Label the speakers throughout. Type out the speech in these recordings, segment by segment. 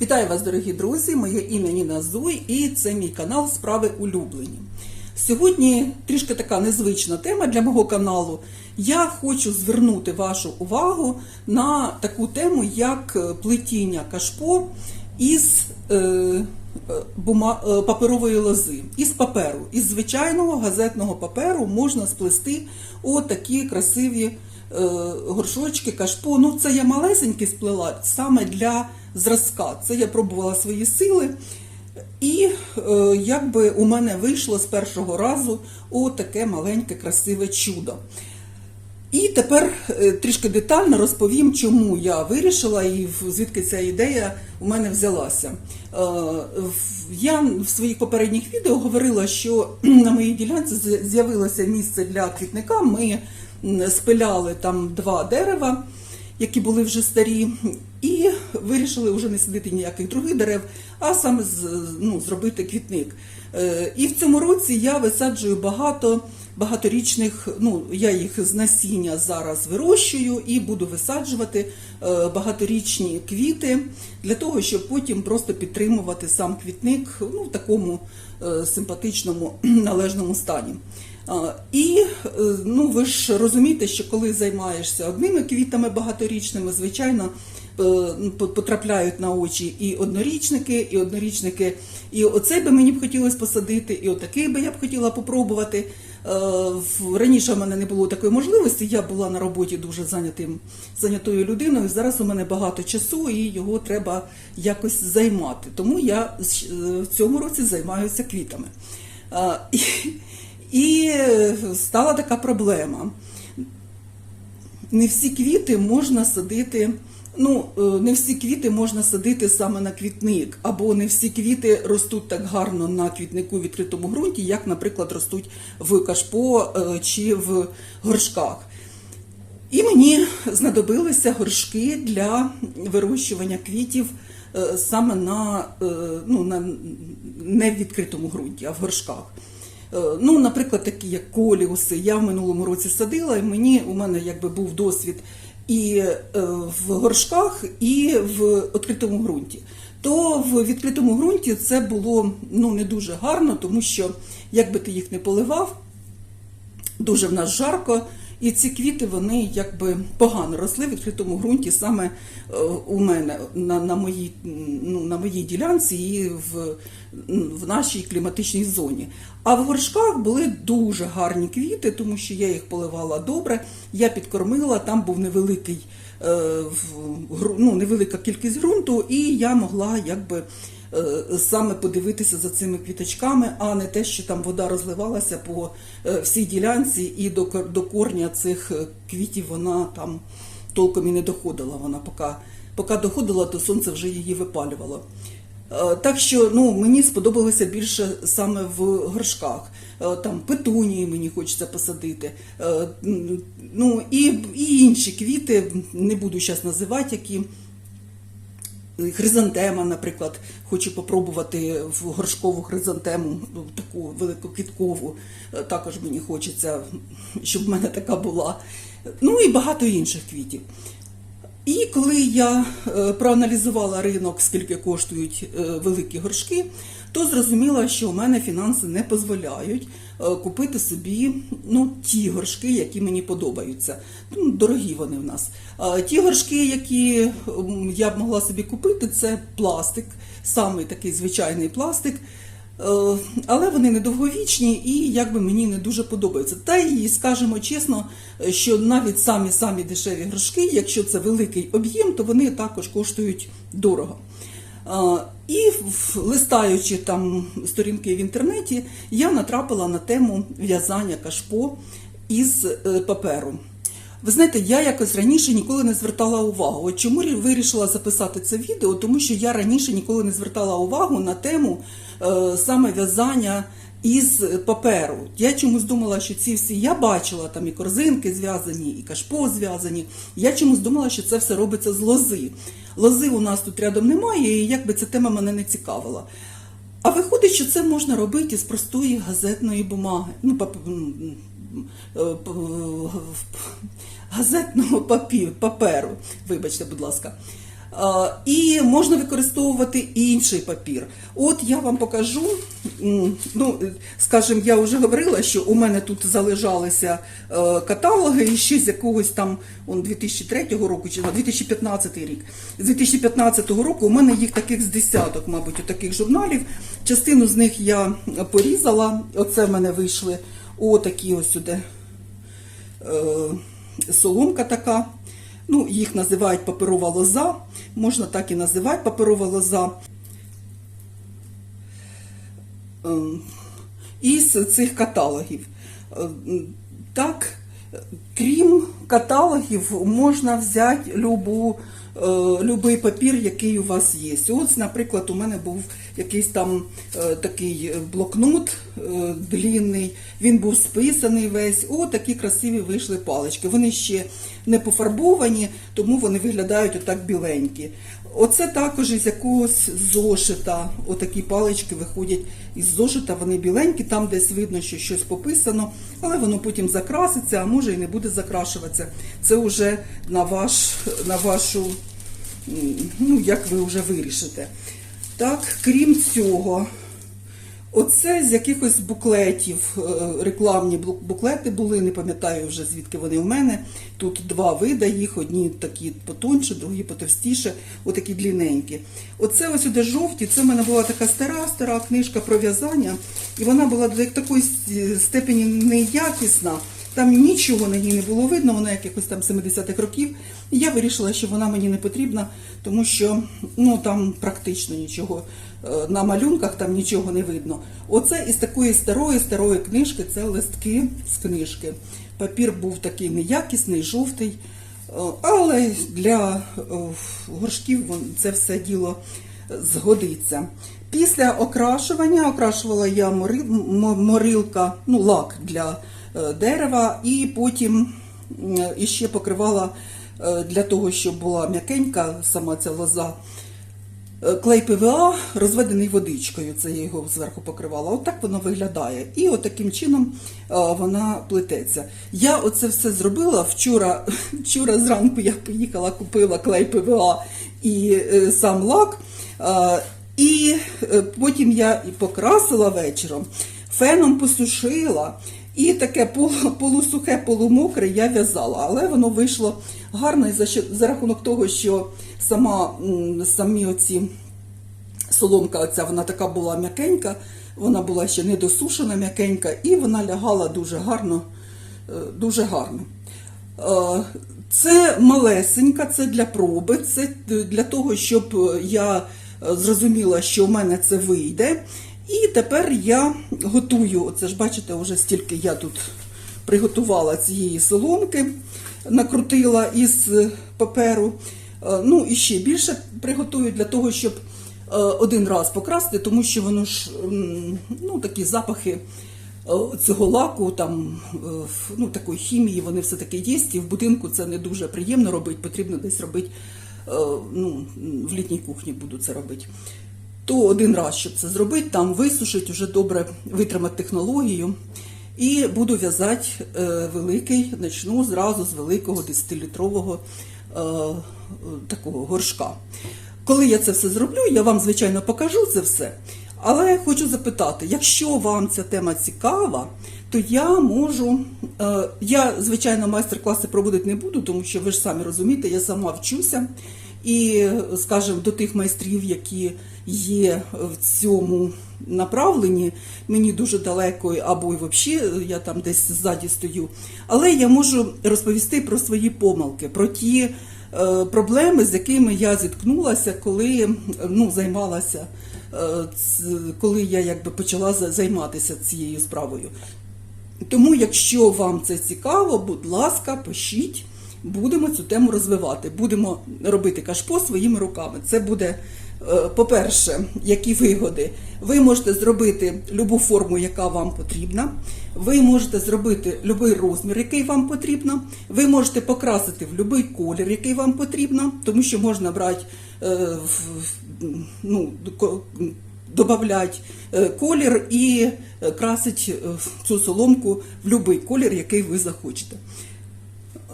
Speaker 1: Вітаю вас, дорогі друзі! Моє ім'я Ніна Зуй і це мій канал Справи улюблені. Сьогодні трішки така незвична тема для мого каналу. Я хочу звернути вашу увагу на таку тему, як е, плетіння кашпо із е, бума, е, паперової лози, із паперу. Із звичайного газетного паперу можна сплести отакі красиві е, горшочки, кашпо. Ну, це я малесенькі сплела саме для зразка. Це я пробувала свої сили. І е, якби у мене вийшло з першого разу отаке маленьке красиве чудо. І тепер е, трішки детально розповім, чому я вирішила і звідки ця ідея у мене взялася. Е, Я в своїх попередніх відео говорила, що на моїй ділянці з'явилося місце для квітника. Ми спиляли там два дерева, які були вже старі, і вирішили вже не садити ніяких других дерев, а саме ну, зробити квітник. Е, І в цьому році я висаджую багато багаторічних, ну я їх з насіння зараз вирощую і буду висаджувати е, багаторічні квіти для того, щоб потім просто підтримувати сам квітник ну, в такому е, симпатичному належному стані. І ну ви ж розумієте, що коли займаєшся одними квітами багаторічними, звичайно. Е, по- Потрапляють на очі і однорічники, і однорічники, і оцей би мені б хотілося посадити, і отакий би я б хотіла попробувати. Е, Раніше в мене не було такої можливості. Я була на роботі дуже зайнятим зайнятою людиною. Зараз у мене багато часу, і його треба якось займати. Тому я е, в цьому році займаюся квітами. І стала така проблема. Не всі квіти можна садити. Ну, е, не всі квіти можна садити саме на квітник, або не всі квіти ростуть так гарно на квітнику в відкритому ґрунті, як, наприклад, ростуть в кашпо е, чи в горшках. І мені знадобилися горшки для вирощування квітів е, саме на, ну, на не в відкритому ґрунті, а в горшках. Е, Ну, наприклад, такі як коліуси, я в минулому році садила, і мені у мене якби був досвід і е, в горшках, і в відкритому ґрунті. То в відкритому ґрунті це було ну, не дуже гарно, тому що якби ти їх не поливав, дуже в нас жарко, і ці квіти вони якби погано росли в відкритому ґрунті саме е, у мене на, на, моїй, ну, на моїй ділянці і в, в нашій кліматичній зоні. А в горшках були дуже гарні квіти, тому що я їх поливала добре, я підкормила, там був невеликий. е, Ну, невелика кількість ґрунту, і я могла якби саме подивитися за цими квіточками, а не те, що там вода розливалася по е, всій ділянці, і до, корня цих е, квітів вона там толком і не доходила. Вона поки, поки доходила, то сонце вже її випалювало. Е, Так що ну, мені сподобалося більше саме в горшках. Е, Там петунії мені хочеться посадити. Е, Ну, і, і інші квіти, не буду зараз називати, які. Хризантема, наприклад, хочу попробувати в горшкову хризантему, ну, таку великоквіткову. Е, Також мені хочеться, щоб в мене така була. Ну і багато інших квітів. І коли я е, проаналізувала ринок, скільки коштують е, великі горшки, то зрозуміла, що у мене фінанси не дозволяють купити собі ну, ті горшки, які мені подобаються. Ну, дорогі вони в нас. Ті горшки, які я б могла собі купити, це пластик, самий такий звичайний пластик. Е, Але вони недовговічні і якби мені не дуже подобаються. Та й скажемо чесно, е, що навіть самі самі дешеві горшки, якщо це великий об'єм, то вони також коштують дорого. І листаючи там сторінки в інтернеті, я натрапила на тему в'язання кашпо із е, паперу. Ви знаєте, я якось раніше ніколи не звертала увагу. От чому вирішила записати це відео? Тому що я раніше ніколи не звертала увагу на тему е, саме в'язання із паперу. Я чомусь думала, що ці всі я бачила там і корзинки зв'язані, і кашпо зв'язані. Я чомусь думала, що це все робиться з лози. Лози у нас тут рядом немає, і якби ця тема мене не цікавила. А виходить, що це можна робити з простої газетної бумаги. Ну, пап... е, п- газетного папі- паперу, вибачте, будь ласка. Е, І можна використовувати і інший папір. От я вам покажу. Ну, е, скажімо, я вже говорила, що у мене тут залежалися е, каталоги ще з якогось там он 2003 року чи 2015 рік. З 2015 року у мене їх таких з десяток, мабуть, таких журналів. Частину з них я порізала. Оце в мене вийшли отакі ось сюди соломка така. Ну, їх називають паперова лоза, можна так і називати паперова лоза. Е, Із цих каталогів. Е, Так, крім каталогів, можна взяти любу, любий папір, який у вас є. Ось, наприклад, у мене був якийсь там е, такий блокнот е, длінний, він був списаний весь. О, такі красиві вийшли палички. Вони ще не пофарбовані, тому вони виглядають отак біленькі. Оце також із якогось зошита. Отакі палички виходять із зошита, вони біленькі, там десь видно, що щось пописано, але воно потім закраситься, а може і не буде закрашуватися. Це вже на, ваш, на вашу, ну, як ви вже вирішите. Так, крім цього, Оце з якихось буклетів, е, рекламні бу- буклети були, не пам'ятаю вже звідки вони в мене. Тут два вида їх, одні такі потонше, другі потовстіше, отакі длінненькі. Оце ось сюди жовті, це в мене була така стара, стара книжка про в'язання, і вона була до такої степені неякісна. Там нічого на ній не було видно, вона якихось там 70-х років. Я вирішила, що вона мені не потрібна, тому що ну там практично нічого е, на малюнках там нічого не видно. Оце із такої старої старої книжки це листки з книжки. Папір був такий неякісний, жовтий, е, але для е, горшків це все діло згодиться. Після окрашування окрашувала я морилка, ну лак для дерева, і потім м, іще покривала е, для того, щоб була м'якенька сама ця лоза. е, Клей ПВА розведений водичкою, це я його зверху покривала. Отак воно виглядає. І от таким чином е, вона плететься. Я оце все зробила вчора. Вчора зранку я поїхала, купила клей ПВА і е, сам лак. Е, І е, потім я покрасила вечором, феном посушила. І таке полусухе, полумокре я в'язала, але воно вийшло гарно за, за рахунок того, що сама, самі оці соломка оця, вона така була м'якенька, вона була ще не досушена м'якенька, і вона лягала дуже гарно, е, дуже гарно. Е, Це малесенька, це для проби, це для того, щоб я е, зрозуміла, що в мене це вийде. І тепер я готую, оце ж бачите, вже стільки я тут приготувала цієї соломки, накрутила із е, паперу. Е, Ну і ще більше приготую для того, щоб е, один раз покрасти, тому що воно ж ну, такі запахи цього лаку, там, ну, такої хімії, вони все-таки є, і в будинку це не дуже приємно робити, потрібно десь робити, ну, в літній кухні буду це робити. То один раз, щоб це зробити, там висушить, вже добре витримати технологію. І буду в'язати е, великий, почну зразу з великого 10-літрового е, е, такого горшка. Коли я це все зроблю, я вам, звичайно, покажу це все. Але хочу запитати, якщо вам ця тема цікава, то я можу. Е, я, звичайно, майстер-класи проводити не буду, тому що ви ж самі розумієте, я сама вчуся. І, скажімо, до тих майстрів, які є в цьому направленні, мені дуже далеко, або й взагалі я там десь ззаді стою. Але я можу розповісти про свої помилки, про ті е, проблеми, з якими я зіткнулася, коли ну, займалася, е, коли я якби почала займатися цією справою. Тому, якщо вам це цікаво, будь ласка, пишіть, будемо цю тему розвивати. Будемо робити кашпо своїми руками. Це буде, е, по-перше, які вигоди. Ви можете зробити любу форму, яка вам потрібна. Ви можете зробити будь-який розмір, який вам потрібно. Ви можете покрасити в будь-який колір, який вам потрібно, тому що можна брати е, ну, додавати е, колір і красить е, цю соломку в будь-який колір, який ви захочете.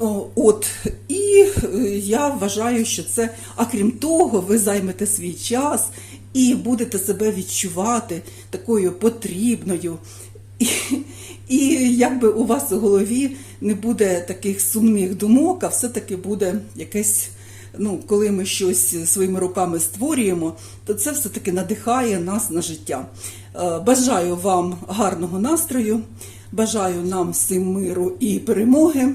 Speaker 1: О, От, і е, я вважаю, що це, а крім того, ви займете свій час і будете себе відчувати такою потрібною. І, і якби у вас у голові не буде таких сумних думок, а все-таки буде якесь, ну, коли ми щось своїми руками створюємо, то це все-таки надихає нас на життя. Е, Бажаю вам гарного настрою, бажаю нам всім миру і перемоги.